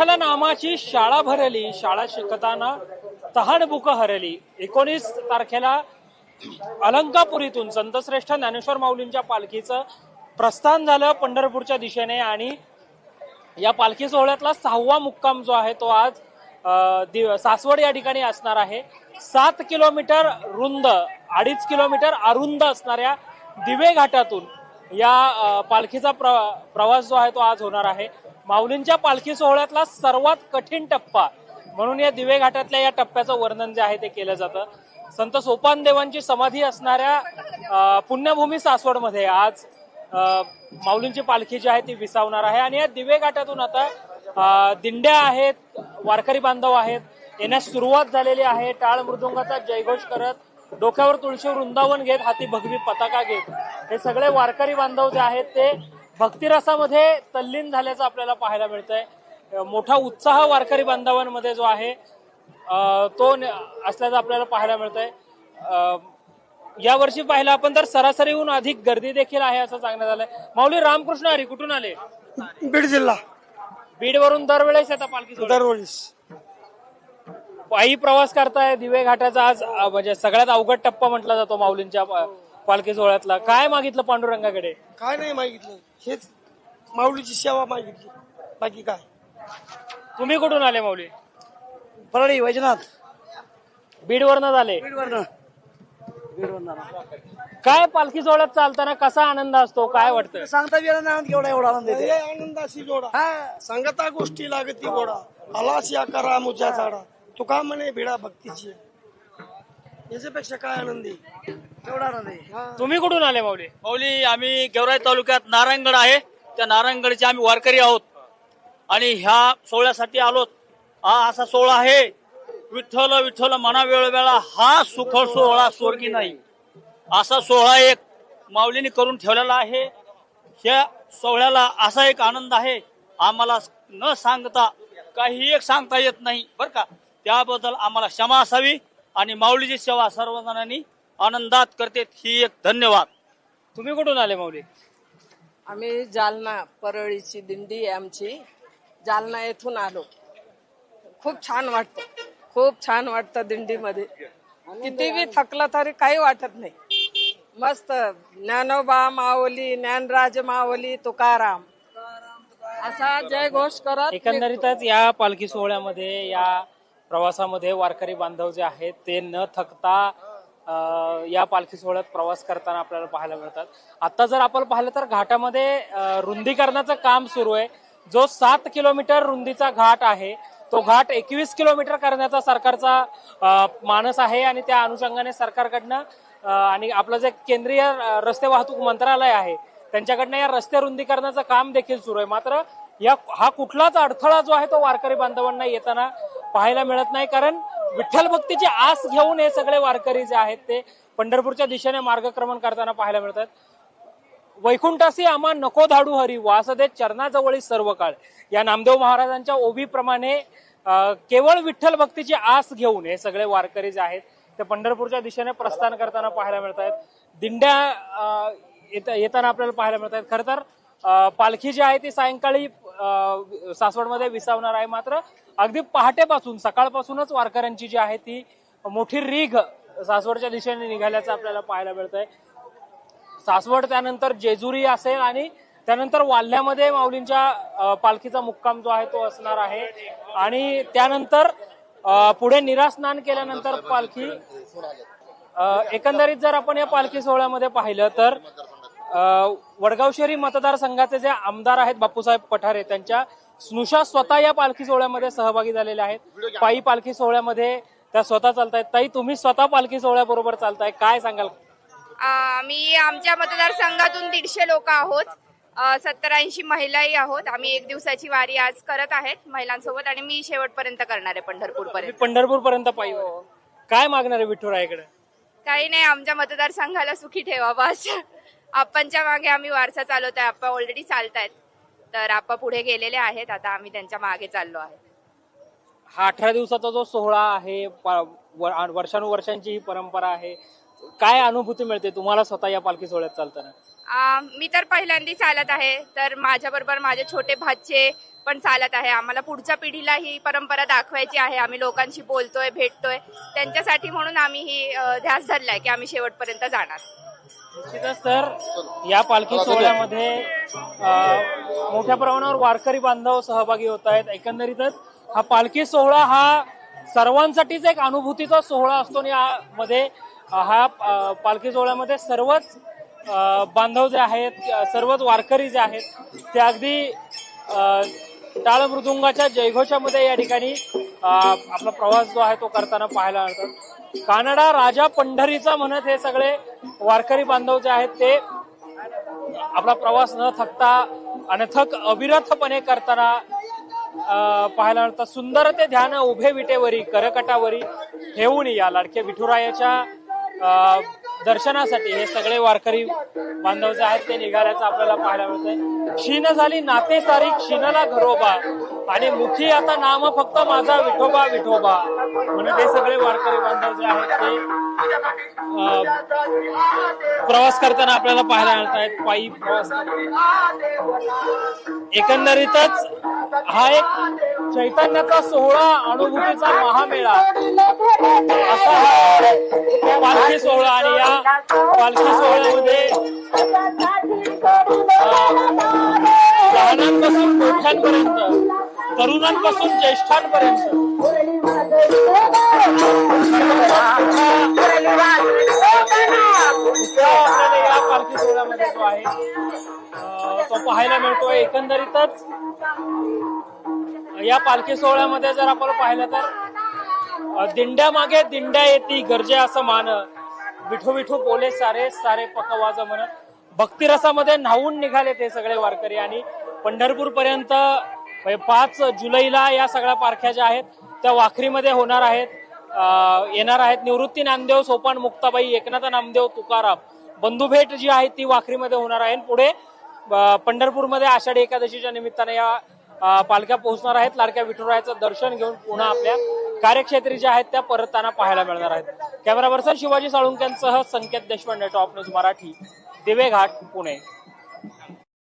विठ्ठल नामाची शाळा भरली शाळा शिकताना तहानबुक हरली. एकोणीस तारखेला अलंकापुरीतून संतश्रेष्ठ ज्ञानेश्वर माऊलींच्या पालखीचं प्रस्थान झालं पंढरपूरच्या दिशेने आणि या पालखी सोहळ्यातला सहावा मुक्काम जो आहे तो आज दि- सासवड या ठिकाणी असणार आहे. सात किलोमीटर रुंद अडीच किलोमीटर अरुंद असणाऱ्या दिवे घाटातून या पालखीचा प्र प्रवास जो आहे तो आज होणार आहे. माऊलींच्या पालखी सोहळ्यातला सर्वात कठीण टप्पा. म्हणून या दिवे घाटातल्या या टप्प्याचं वर्णन जे आहे ते केलं जातं. संत सोपान देवांची समाधी असणाऱ्या पुण्यभूमी सासवडमध्ये आज माऊलींची पालखी जी आहे ती विसावणार आहे. आणि या दिवे घाटातून आता दिंड्या आहेत वारकरी बांधव आहेत येण्यास सुरुवात झालेली आहे. टाळ मृदुंगाचा जयघोष करत डोक्यावर तुळशी वृंदावन घेत हाती भगवी पताका घेत हे सगळे वारकरी बांधव जे आहेत ते भक्तिरसामध्ये तल्लीन झाल्याचं आपल्याला पाहायला मिळतंय. मोठा उत्साह वारकरी बांधवांमध्ये जो आहे तो असल्याचं आपल्याला पाहायला मिळतंय. यावर्षी पाहिलं आपण तर सरासरीहून अधिक गर्दी देखील आहे असं सांगण्यात आलंय. माऊली रामकृष्ण हरी कुठून आले? बीड जिल्हा. बीड वरून दरवेळेस येतात पालखी. दरवेळेस. पायी प्रवास करताय दिवे घाटाचा आज म्हणजे सगळ्यात अवघड टप्पा म्हटला जातो माऊलींच्या पालखी सोहळ्यातला. काय मागितलं पांडुरंगाकडे? काय नाही मागितलं. हेच माऊलीची सेवा मागितली. बाकी काय? तुम्ही कुठून आले माऊली? परळी वैजनाथ. बीड वरनं आले बीडवरनं. बीडवरनं. काय पालखी सोहळ्यात चालताना कसा आनंद असतो? काय वाटतं? सांगता ना आनंद केवढा एवढा आनंद येते. आनंदाशी जोडा. सांगता गोष्टी लागती गोडा. आलास या करा मुच्या झाडा. तुका म्हणे भिडा भक्तीची? याच्यापेक्षा काय आनंदी? एवढा आनंद आहे तुम्ही कुठून आले माऊली? माऊली आम्ही गेवराई तालुक्यात नारायणगड आहे. त्या नारायणगडचे आम्ही वारकरी आहोत. आणि ह्या सोहळ्यासाठी आलोत. हा असा सोहळा आहे. विठ्ठल विठ्ठल मना वेळ वेळा हा सुखळ सोहळा स्वर्गी नाही. असा सोहळा एक माऊलीने करून ठेवलेला आहे. ह्या सोहळ्याला असा एक आनंद आहे. आम्हाला न सांगता काही एक सांगता येत नाही बर का? त्याबद्दल आम्हाला क्षमा असावी आणि माऊलीची सेवा सर्वजणांनी आनंदात करते ही एक धन्यवाद. तुम्ही कुठून आले माऊली? आम्ही जालना परळीची दिंडी आहे आमची. जालना येथून आलो. खूप छान वाटतं. खूप छान वाटतं दिंडीमध्ये. किती बी थकलं तरी काही वाटत नाही. मस्त. ज्ञानोबा माऊली ज्ञानराज माऊली तुकाराम. असा जय घोष करत एकंदरीतच या पालखी सोहळ्यामध्ये या प्रवासामध्ये वारकरी बांधव जे आहेत ते न थकता या पालखी सोहळ्यात प्रवास करताना आपल्याला पाहायला मिळतात. आता जर आपण पाहिलं तर घाटामध्ये रुंदीकरणाचं काम सुरू आहे. जो सात किलोमीटर रुंदीचा घाट आहे तो घाट एकवीस किलोमीटर करण्याचा सरकारचा मानस आहे आणि त्या अनुषंगाने सरकारकडनं आणि आपलं जे केंद्रीय रस्ते वाहतूक मंत्रालय आहे त्यांच्याकडनं या रस्ते रुंदीकरणाचं काम देखील सुरू आहे. मात्र या हा कुठलाच अडथळा जो आहे तो वारकरी बांधवांना येताना पाहायला मिळत नाही. कारण विठ्ठल भक्तीची आस घेऊन हे सगळे वारकरी जे आहेत ते पंढरपूरच्या दिशेने मार्गक्रमण करताना पाहायला मिळतात. वैकुंठासी आम्हा नको धाडू हरी वासदे चरणाजवळी सर्व काळ. या नामदेव महाराजांच्या ओबीप्रमाणे केवळ विठ्ठल भक्तीची आस घेऊन हे सगळे वारकरी जे आहेत ते पंढरपूरच्या दिशेने प्रस्थान करताना पाहायला मिळत आहेत दिंड्या येत- येताना आपल्याला पाहायला मिळत आहेत खरं तर पालखी जी आहे ती सायंकाळी सासवडमध्ये विसावणार आहे. मात्र अगदी पहाटेपासून सकाळपासूनच वारकऱ्यांची जी आहे ती मोठी रीघ सासवडच्या दिशेने निघाल्याचं आपल्याला पाहायला मिळत आहे सासवड त्यानंतर जेजुरी असेल आणि त्यानंतर वाल्ह्यामध्ये माऊलींच्या पालखीचा मुक्काम जो आहे तो असणार आहे. आणि त्यानंतर पुढे निरास्नान केल्यानंतर पालखी एकंदरीत जर आपण या पालखी सोहळ्यामध्ये पाहिलं तर वडगाव शहरी मतदारसंघाचे जे आमदार आहेत बापूसाहेब पठारे त्यांच्या स्नुषा स्वतः या पालखी सोहळ्यामध्ये सहभागी झालेल्या आहेत. पायी पालखी सोहळ्यामध्ये त्या स्वतः चालतायत. ताई तुम्ही स्वतः पालखी सोहळ्याबरोबर चालताय. काय सांगाल? आम्ही आमच्या मतदारसंघातून दीडशे लोक आहोत. सत्तर ऐंशी महिलाही आहोत. आम्ही एक दिवसाची वारी आज करत आहेत महिलांसोबत आणि मी शेवटपर्यंत करणार आहे पंढरपूर पर्यंत पंढरपूर पर्यंत पायी काय मागणार आहे विठुरायाकडे? काही नाही आमच्या मतदारसंघाला सुखी ठेवा बस. आप्पांच्या मागे आम्ही वारसा चालवतोय आप्पा ऑलरेडी चालतायत. तर आप्पा पुढे गेलेले आहेत आता आम्ही त्यांच्या मागे चाललो आहे. हा अठरा दिवसाचा जो सोहळा आहे वर- वर्षानुवर्षांची ही परंपरा आहे काय अनुभूती मिळते तुम्हाला स्वतः या पालखी सोहळ्यात चालताना? आ, मी तर पहिल्यांदा चालत आहे तर माझ्या बरोबर माझे छोटे भाचे पण चालत आहे. आम्हाला पुढच्या पिढीला ही परंपरा दाखवायची आहे. आम्ही लोकांशी बोलतोय भेटतोय. त्यांच्यासाठी म्हणून आम्ही ही अ, ध्यास धरलाय की आम्ही शेवटपर्यंत जाणार. निश्चितच तर या पालखी सोहळ्यामध्ये अ, मोठ्या प्रमाणावर वारकरी बांधव सहभागी होत आहेत. एकंदरीतच हा पालखी सोहळा हा सर्वांसाठीच एक अनुभूतीचा सोहळा असतो आणि यामध्ये हा अ, पालखी सोहळ्यामध्ये सर्वच अ, बांधव जे आहेत अ, सर्वच वारकरी जे आहेत ते अगदी अ, टाळ मृदुंगाच्या जयघोषामध्ये या ठिकाणी आपला प्रवास जो आहे तो करताना पाहायला मिळतात कानडा राजा पंढरीचा म्हणत हे सगळे वारकरी बांधव जे आहेत ते आपला प्रवास न थकता अनथक अविरतपणे करताना पाहायला मिळतात सुंदर ते ध्यान उभे विटेवरी करकटावरी ठेवून या लाडक्या विठुरायाच्या दर्शनासाठी हे सगळे वारकरी बांधव जे आहेत ते निघाल्याचं आपल्याला पाहायला मिळतंय. क्षीण झाली नाते सारी क्षीणला घरोबा. आणि मुखी आता नाम फक्त माझा विठोबा विठोबा. म्हणून हे सगळे वारकरी बांधव जे आहेत ते प्रवास करताना आपल्याला पाहायला मिळत आहेत पायी प्रवास. एकंदरीतच हा एक चैतन्याचा सोहळा अनुभूतीचा महामेळा. असा हा पालखी सोहळा आणि या पालखी सोहळ्यामध्ये लहानांपासून मोठ्यांपर्यंत तरुणांपासून ज्येष्ठांपर्यंत. आपल्याला या पालखी सोहळ्यामध्ये जो आहे तो पाहायला मिळतोय. एकंदरीतच या पालखी सोहळ्यामध्ये जर आपण पाहिलं तर दिंड्या मागे दिंड्या येती गरजे असं मान. विठू विठो बोले सारे सारे पकवाज म्हण भक्तिरसामध्ये न्हावून निघाले ते सगळे वारकरी आणि पंढरपूर पर्यंत पाच जुलैला या सगळ्या पारख्या ज्या आहेत त्या वाखरीमध्ये होणार आहेत. येणार आहेत निवृत्ती नामदेव सोपान मुक्ताबाई एकनाथ नामदेव तुकाराम. बंधुभेट जी आहे ती वाखरीमध्ये होणार आहे. पुढे पंढरपूरमध्ये आषाढी एकादशीच्या निमित्ताने या पालख्या पोहोचणार आहेत. लाडक्या विठुरायाचं दर्शन घेऊन पुन्हा आपल्या कार्यक्षेत्री ज्या आहेत त्या परतताना पाहायला मिळणार आहेत. कॅमेरा पर्सन शिवाजी साळुंक्यांसह संकेत देशपांडे टॉप न्यूज मराठी दिवेघाट पुणे.